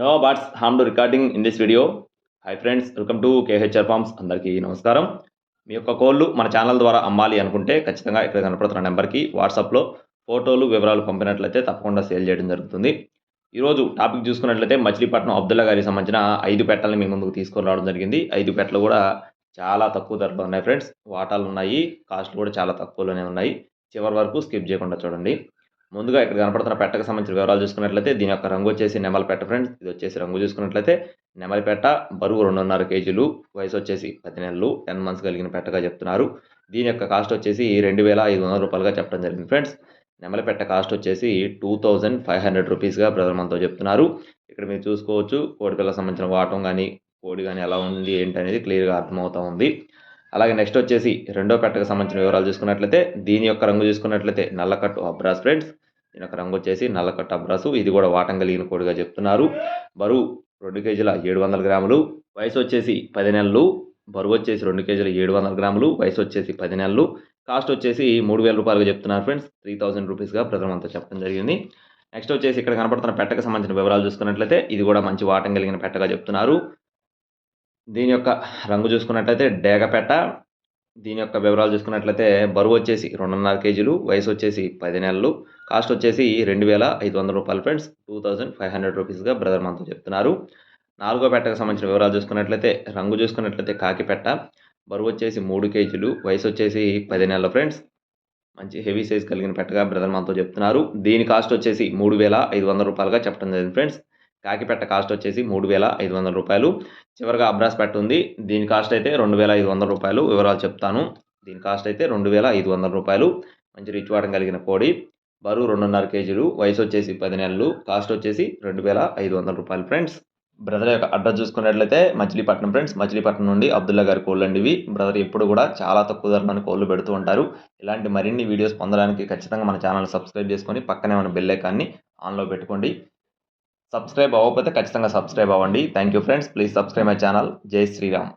No bots harm to recording in this video hi friends welcome to KHR farms అందరికీ నమస్కారం. మీ యొక్క కోళ్ళు మన ఛానల్ ద్వారా అమ్మాలి అనుకుంటే ఖచ్చితంగా ఇక్కడ కనపడుతున్న నెంబర్కి వాట్సాప్లో ఫోటోలు వివరాలు పంపినట్లయితే తప్పకుండా సేల్ చేయడం జరుగుతుంది. ఈరోజు టాపిక్ చూసుకున్నట్లయితే మచిలీపట్నం అబ్దుల్లా గారికి సంబంధించిన ఐదు పెట్టలను మీ ముందుకు తీసుకొని రావడం జరిగింది. ఐదు పెట్టలు కూడా చాలా తక్కువ ధరలో ఉన్నాయి ఫ్రెండ్స్ వాటాలు ఉన్నాయి కాస్ట్లు కూడా చాలా తక్కువలోనే ఉన్నాయి. చివరి వరకు స్కిప్ చేయకుండా చూడండి. ముందుగా ఇక్కడ కనపడుతున్న పెట్టకు సంబంధించిన వివరాలు చూసుకున్నట్లయితే దీని యొక్క రంగు వచ్చేసి నెమల పెట్ట ఫ్రెండ్స్. ఇది వచ్చేసి రంగు చూసుకున్నట్లయితే నెమలి పెట్ట బరువు రెండున్నర కేజీలు వయసు వచ్చేసి పది నెలలు టెన్ మంత్స్ కలిగిన పెట్టగా చెప్తున్నారు. దీని యొక్క కాస్ట్ వచ్చేసి రెండు వేల ఐదు వందల రూపాయలుగా చెప్పడం జరిగింది ఫ్రెండ్స్. నెమలి పెట్ట కాస్ట్ వచ్చేసి టూ థౌజండ్ ఫైవ్ హండ్రెడ్ రూపీస్గా బ్రదర్ మనతో చెప్తున్నారు. ఇక్కడ మీరు చూసుకోవచ్చు కోడి పిల్లకి సంబంధించిన వాటం కానీ కోడి కానీ ఎలా ఉంది ఏంటి అనేది క్లియర్గా అర్థమవుతూ ఉంది. అలాగే నెక్స్ట్ వచ్చేసి రెండో పెట్టకు సంబంధించిన వివరాలు చూసుకున్నట్లయితే దీని యొక్క రంగు చూసుకున్నట్లయితే నల్లకట్టు అబ్రాస్ ఫ్రెండ్స్. దీని యొక్క రంగు వచ్చేసి నల్లకట్ట బ్రసు ఇది కూడా వాటం కలిగిన కోడిగా చెప్తున్నారు. బరువు రెండు కేజీల ఏడు వందల గ్రాములు. వయసు వచ్చేసి పది నెలలు. బరువు వచ్చేసి రెండు కేజీల ఏడు వందల గ్రాములు. వయసు వచ్చేసి పది నెలలు. కాస్ట్ వచ్చేసి మూడు వేల రూపాయలుగా చెప్తున్నారు ఫ్రెండ్స్. త్రీ థౌసండ్ రూపీస్గా ప్రజలు అంతా చెప్పడం జరిగింది. నెక్స్ట్ వచ్చేసి ఇక్కడ కనపడుతున్న పెట్టకు సంబంధించిన వివరాలు చూసుకున్నట్లయితే ఇది కూడా మంచి వాటం కలిగిన పెట్టగా చెప్తున్నారు. దీని యొక్క రంగు చూసుకున్నట్లయితే డేగ పెట్ట. దీని యొక్క వివరాలు చూసుకున్నట్లయితే బరువు వచ్చేసి రెండున్నర కేజీలు వయసు వచ్చేసి పది నెలలు కాస్ట్ వచ్చేసి రెండు వేల ఐదు వందల రూపాయలు friends two thousand five hundred రూపీస్గా brother మనతో చెప్తున్నారు. నాలుగో పెట్టకు సంబంధించిన వివరాలు చూసుకున్నట్లయితే రంగు చూసుకున్నట్లయితే కాకి పెట్ట బరువు వచ్చేసి మూడు కేజీలు వయసు వచ్చేసి పది నెలల ఫ్రెండ్స్. మంచి హెవీ సైజ్ కలిగిన పెట్టగా బ్రదర్ మనతో చెప్తున్నారు. దీని కాస్ట్ వచ్చేసి మూడు వేల ఐదు వందల రూపాయలుగా చెప్పడం జరిగింది ఫ్రెండ్స్. కాకిపెట్ట కాస్ట్ వచ్చేసి మూడు వేల ఐదు వందల రూపాయలు. చివరిగా అబ్రాస్ పెట్ట ఉంది. దీని కాస్ట్ అయితే రెండు వేల ఐదు వందల రూపాయలు. వివరాలు చెప్తాను. దీని కాస్ట్ అయితే రెండు వేల ఐదు వందల రూపాయలు. మంచి రిచ్ వాటం కలిగిన కోడి. బరువు రెండున్నర కేజీలు. వయసు వచ్చేసి పది నెలలు. కాస్ట్ వచ్చేసి రెండు వేల ఐదు వందల రూపాయలు ఫ్రెండ్స్. బ్రదర్ యొక్క అడ్రస్ చూసుకున్నట్లయితే మచిలీపట్నం ఫ్రెండ్స్. మచిలీపట్నం నుండి అబ్దుల్లా గారి కోళ్ళు అండి ఇవి. బ్రదర్ ఎప్పుడు కూడా చాలా తక్కువ ధరలను కోళ్ళు పెడుతూ ఉంటారు. ఇలాంటి మరిన్ని వీడియోస్ పొందడానికి ఖచ్చితంగా మన ఛానల్ సబ్స్క్రైబ్ చేసుకొని పక్కనే మన బెల్ ఐకాన్ని ఆన్లో పెట్టుకోండి. సబ్స్క్రైబ్ అవ్వకపోతే ఖచ్చితంగా సబ్స్క్రైబ్ అవ్వండి. Thank you friends please subscribe my channel జై శ్రీరామ్.